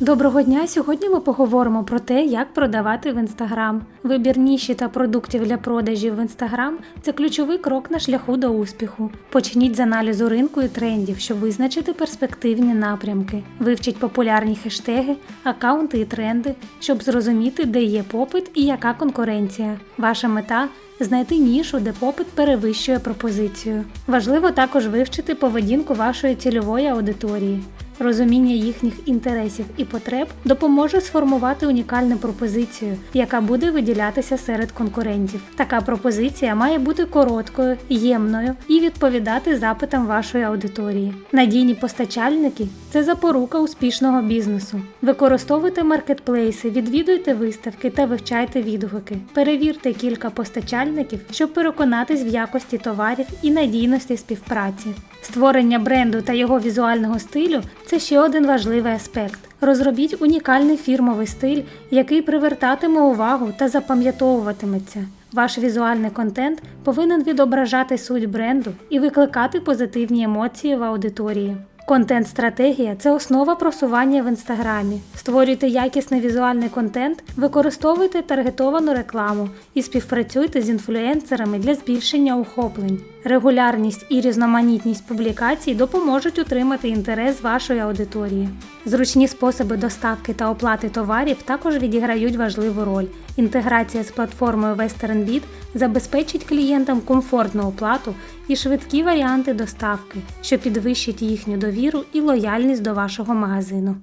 Доброго дня! Сьогодні ми поговоримо про те, як продавати в Інстаграм. Вибір ніші та продуктів для продажів в Інстаграм це ключовий крок на шляху до успіху. Почніть з аналізу ринку і трендів, щоб визначити перспективні напрямки. Вивчіть популярні хештеги, аккаунти і тренди, щоб зрозуміти, де є попит і яка конкуренція. Ваша мета знайти нішу, де попит перевищує пропозицію. Важливо також вивчити поведінку вашої цільової аудиторії. Розуміння їхніх інтересів і потреб допоможе сформувати унікальну пропозицію, яка буде виділятися серед конкурентів. Така пропозиція має бути короткою, ємною і відповідати запитам вашої аудиторії. Надійні постачальники це запорука успішного бізнесу. Використовуйте маркетплейси, відвідуйте виставки та вивчайте відгуки. Перевірте кілька постачальників, щоб переконатись в якості товарів і надійності співпраці. Створення бренду та його візуального стилю це ще один важливий аспект. Розробіть унікальний фірмовий стиль, який привертатиме увагу та запам'ятовуватиметься. Ваш візуальний контент повинен відображати суть бренду і викликати позитивні емоції в аудиторії. Контент-стратегія це основа просування в інстаграмі. Створюйте якісний візуальний контент, використовуйте таргетовану рекламу і співпрацюйте з інфлюенсерами для збільшення охоплень. Регулярність і різноманітність публікацій допоможуть утримати інтерес вашої аудиторії. Зручні способи доставки та оплати товарів також відіграють важливу роль. Інтеграція з платформою WesternBit забезпечить клієнтам комфортну оплату і швидкі варіанти доставки, що підвищить їхню довіру і лояльність до вашого магазину.